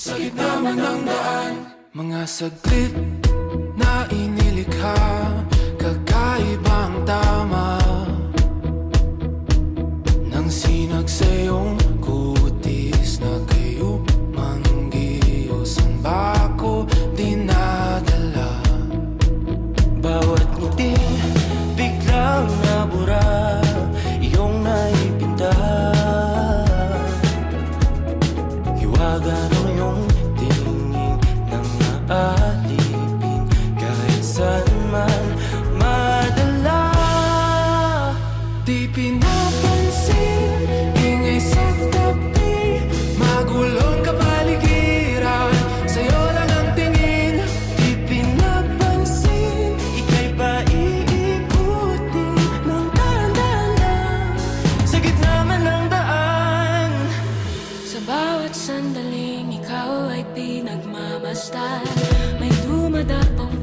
Sa gitna man ng daan Mga saglit na inilikha Kakaibang tama. Nang sinag sa pinapansin Ingay sa tabi kapaligiran Sa'yo lang ang tingin Di pinapansin Ika'y paiikutin Ng dahan-dahan Sa gitna man ng daan Sa bawat sandaling ikaw ay pinagmamasdan May dumadapong